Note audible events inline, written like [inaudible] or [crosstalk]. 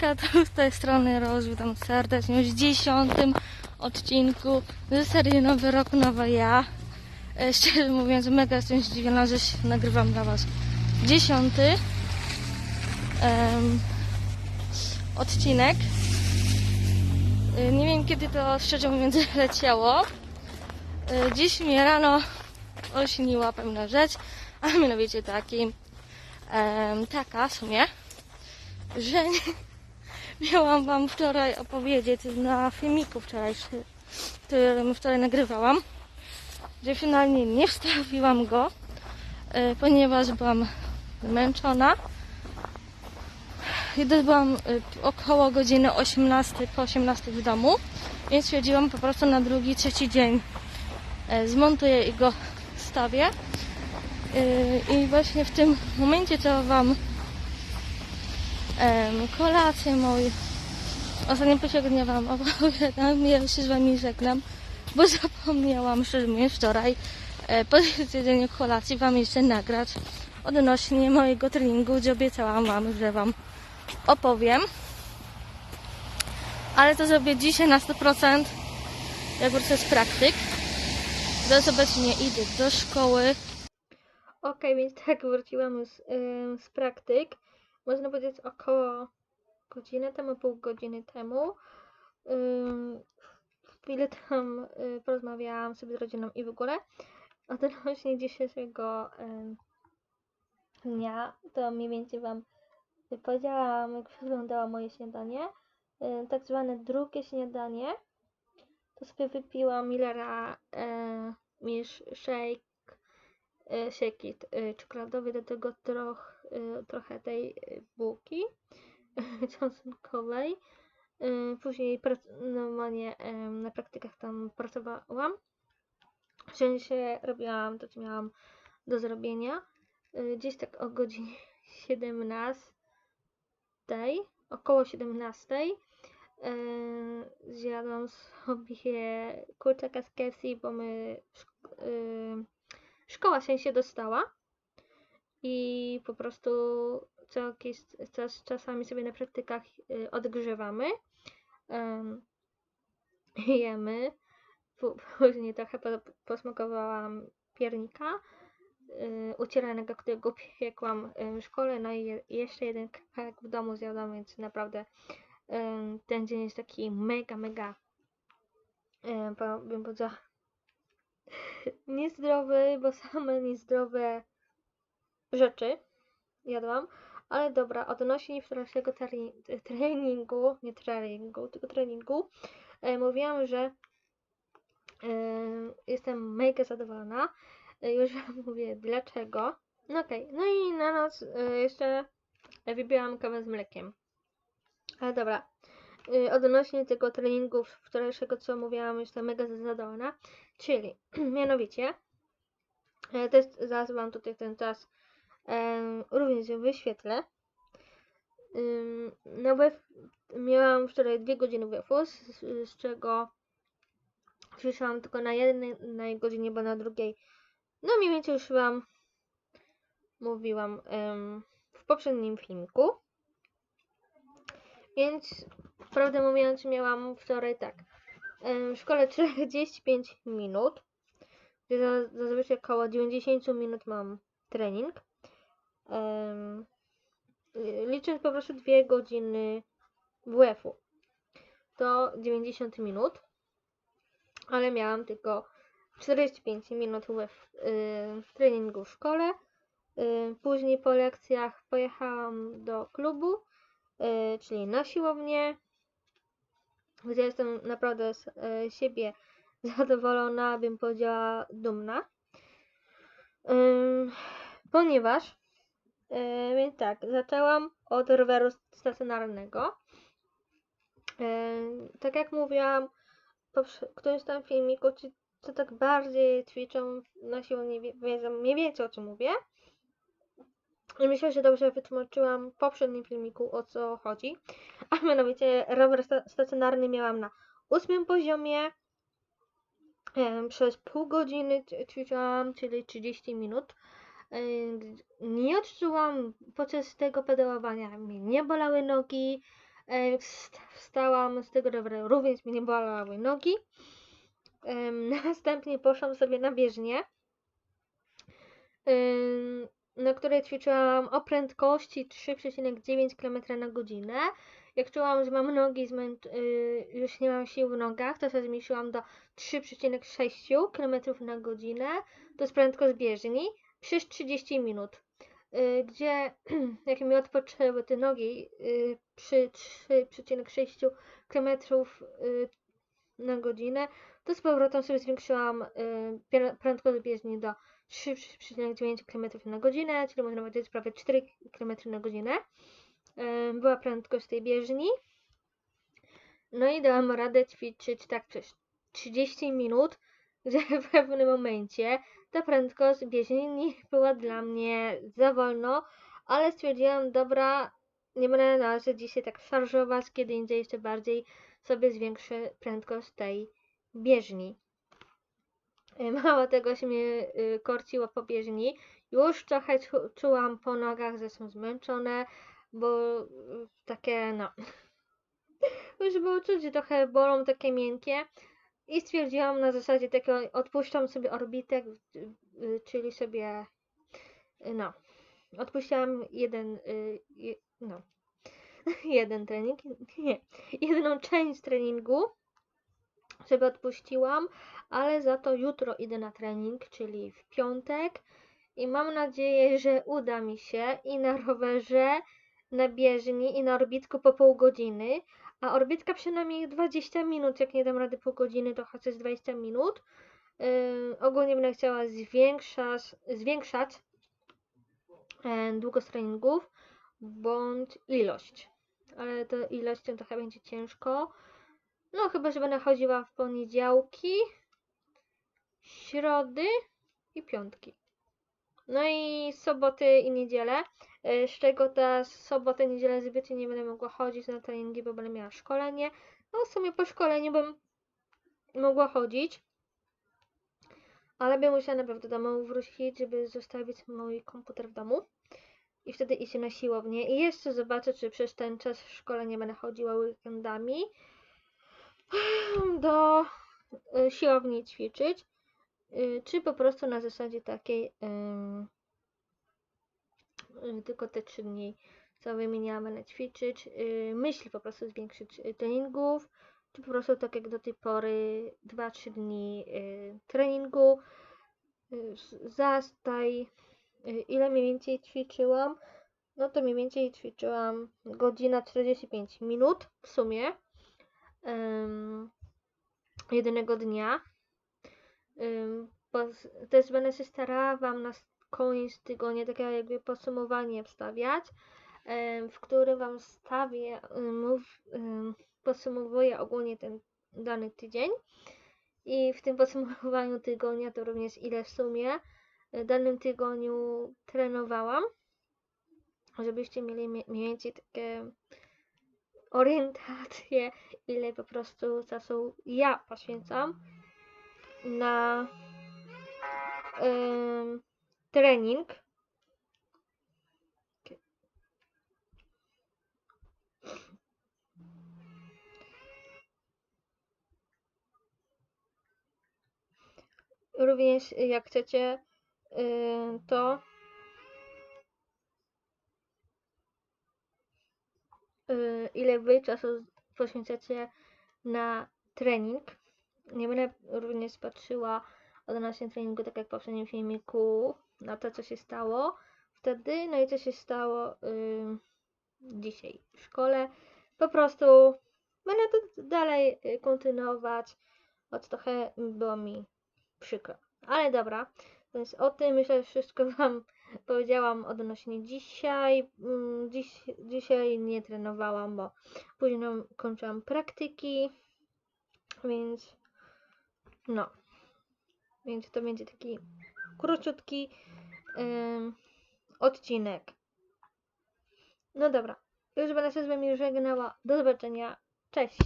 Hejka, to z tej strony Roz, witam serdecznie w dziesiątym odcinku ze serii Nowy Rok, Nowe Ja. E, Szczerze mówiąc, mega jestem zdziwiona, że się nagrywam dla Was dziesiąty em, odcinek. E, Nie wiem kiedy to szczerze mówiąc [laughs] leciało. E, Dziś mnie rano ośniła pewna rzecz, a mianowicie taki, em, taka w sumie, że miałam Wam wczoraj opowiedzieć na filmiku wczorajszy, którym wczoraj nagrywałam, że finalnie nie wstawiłam go, e, ponieważ byłam zmęczona. I byłam e, około godziny 18, po 18 w domu, więc stwierdziłam po prostu na drugi, trzeci dzień e, zmontuję i go wstawię. I właśnie w tym momencie to Wam em, kolację moją. Ostatnio posiedzenie Wam opowiadam, ja się z Wami żegnam, bo [laughs] zapomniałam, szczerze mówiąc, wczoraj e, po zjedzeniu kolacji Wam jeszcze nagrać odnośnie mojego treningu, gdzie obiecałam Wam, że Wam opowiem. Ale to zrobię dzisiaj na 100%, jak wrócę z praktyk. Teraz obecnie idę do szkoły. Okej, więc tak wróciłam z, ym, z praktyk. Można powiedzieć około godziny temu, pół godziny temu. Chwilę tam y, porozmawiałam sobie z rodziną i w ogóle odnośnie [laughs] dzisiejszego dnia, to mniej więcej Wam powiedziałam, jak wyglądało moje śniadanie. Y, tak zwane drugie śniadanie. To sobie wypiłam Millera e, niż shake, e, shake it, e, czekoladowy, do tego troch, e, trochę tej e, bułki [laughs] czosnkowej. E, później normalnie na praktykach tam pracowałam. W sensie robiłam to, co miałam do zrobienia. Gdzieś tak o godzinie [laughs] 17, około 17. Yy, zjadłam sobie kurczaka z KFC, bo my szk- szkoła się się dostała i po prostu co jakiś czas, czasami sobie na praktykach yy, odgrzewamy [laughs] jemy. Pó- później trochę po, posmakowałam piernika yy, ucieranego, którego piekłam w szkole. No i je, jeszcze jeden kawałek w domu zjadłam, więc naprawdę ten dzień jest taki mega, mega, bym powiedziała, [laughs] niezdrowy, bo same niezdrowe rzeczy jadłam. Ale dobra, odnośnie wczorajszego tre- treningu, nie treningu, tylko treningu, e, mówiłam, że e, jestem mega zadowolona. E, już [laughs] mówię dlaczego. No okej, no i na noc e, jeszcze wypiłam kawę z mlekiem. Ale dobra. Y, Odnośnie tego treningu wczorajszego, co mówiłam, jestem mega zadowolona. Czyli, [clears throat] mianowicie, e, też zaraz wam tutaj ten czas również wyświetlę. Ym, Na WF miałam wczoraj dwie godziny WF-u, z, z czego ćwiczyłam tylko na jednej godzinie, bo na drugiej, no mniej więcej już wam mówiłam w poprzednim filmiku. Więc prawdę mówiąc, miałam wczoraj tak. W szkole [laughs] 45 minut, gdzie za- zazwyczaj około 90 minut mam trening. Y, Licząc po prostu 2 godziny WF-u. To 90 minut. Ale miałam tylko 45 minut WF y, treningu w szkole. Y, Później po lekcjach pojechałam do klubu y, czyli na siłownię, gdzie jestem naprawdę z siebie [laughs] zadowolona, bym powiedziała dumna. Ponieważ, y, więc tak, zaczęłam od roweru stacjonarnego. Ym, tak jak mówiłam w którymś tam filmiku, ci, co tak bardziej ćwiczą na siłowni, wie- wiedzą mniej więcej o czym mówię. I myślę, że dobrze wytłumaczyłam w poprzednim filmiku o co chodzi. A mianowicie rower sta- stacjonarny miałam na ósmym poziomie. Em, Przez pół godziny ćwiczyłam, czyli 30 minut. Nie odczułam podczas tego pedałowania, mnie nie bolały nogi, wst- Wstałam z tego roweru, również mnie nie bolały nogi. [laughs] Następnie poszłam sobie na bieżnię, na której ćwiczyłam o prędkości 3,9 km na godzinę. Jak czułam, że mam nogi y, już nie mam sił w nogach, to sobie zmniejszyłam do 3,6 km na godzinę. To jest prędkość bieżni przez 30 minut. Y, Gdzie [clears throat] jak mi odpoczęły te nogi y, przy 3,6 km y, na godzinę, to z powrotem sobie zwiększyłam prędkość bieżni do 3,9 km na godzinę, czyli można powiedzieć prawie 4 km na godzinę. Była prędkość tej bieżni. No i dałam radę ćwiczyć tak przez 30 minut, gdzie [laughs] w pewnym momencie ta prędkość bieżni była dla mnie za wolno, ale stwierdziłam, dobra, nie będę na razie dzisiaj tak szarżować, kiedy indziej jeszcze bardziej sobie zwiększę prędkość tej bieżni. Y, [laughs] Mało tego się mnie y, korciło po bieżni. Już trochę czu- czułam po nogach, że są zmęczone, bo y, takie no. [laughs] Już było czuć, że trochę bolą takie miękkie. I stwierdziłam na zasadzie takiego, odpuszczam sobie orbitek, czyli sobie, no, odpuściłam jeden, y, no, [laughs] jeden trening, [laughs] nie, jedną część treningu sobie odpuściłam, ale za to jutro idę na trening, czyli w piątek i mam nadzieję, że uda mi się i na rowerze, na bieżni i na orbitku po pół godziny, a orbitka przynajmniej 20 minut, jak nie dam rady pół godziny, to chociaż 20 minut. Yy, ogólnie będę chciała zwiększać, zwiększać e, długość treningów bądź ilość, ale to ilością trochę będzie ciężko. No chyba, że będę chodziła w poniedziałki, środy i piątki. No i soboty i niedzielę. e, Z czego ta sobotę, niedzielę zbytnio nie będę mogła chodzić na treningi, bo będę miała szkolenie. No w sumie po szkoleniu bym mogła chodzić. Ale bym musiała naprawdę do domu wrócić, żeby zostawić mój komputer w domu. I wtedy iść na siłownię. I jeszcze zobaczę, czy przez ten czas w szkole nie będę chodziła weekendami do y, siłowni ćwiczyć, czy po prostu na zasadzie takiej y, tylko te trzy dni, co wymieniałam, będę ćwiczyć. Y, myśl po prostu zwiększyć y, treningów, czy po prostu tak jak do tej pory 2-3 dni y, treningu, y, zastaj, y, ile mniej więcej ćwiczyłam, no to mniej więcej ćwiczyłam godzina 45 minut w sumie. Ym, jednego dnia. Też będę się starała Wam na koniec tygodnia takie jakby podsumowanie wstawiać, w którym Wam stawię, ym, mów, podsumowuję ogólnie ten dany tydzień. I w tym podsumowaniu tygodnia to również ile w sumie w danym tygodniu trenowałam, żebyście mieli mie- mniej więcej takie orientację, ile po prostu czasu ja poświęcam na trening. Również jak chcecie, y, to ile wy czasu poświęcacie na trening. Nie będę również patrzyła odnośnie treningu, tak jak w poprzednim filmiku, na to, co się stało wtedy, no i co się stało y, dzisiaj w szkole. Po prostu będę to dalej y, kontynuować, choć trochę było mi przykro. Ale dobra, więc o tym myślę, że wszystko [laughs] Wam powiedziałam odnośnie dzisiaj. Mm, Dziś, dzisiaj nie trenowałam, bo późno kończyłam praktyki, więc no. Więc to będzie taki króciutki ym, odcinek. No dobra, już będę się z Wami żegnała. Do zobaczenia. Cześć!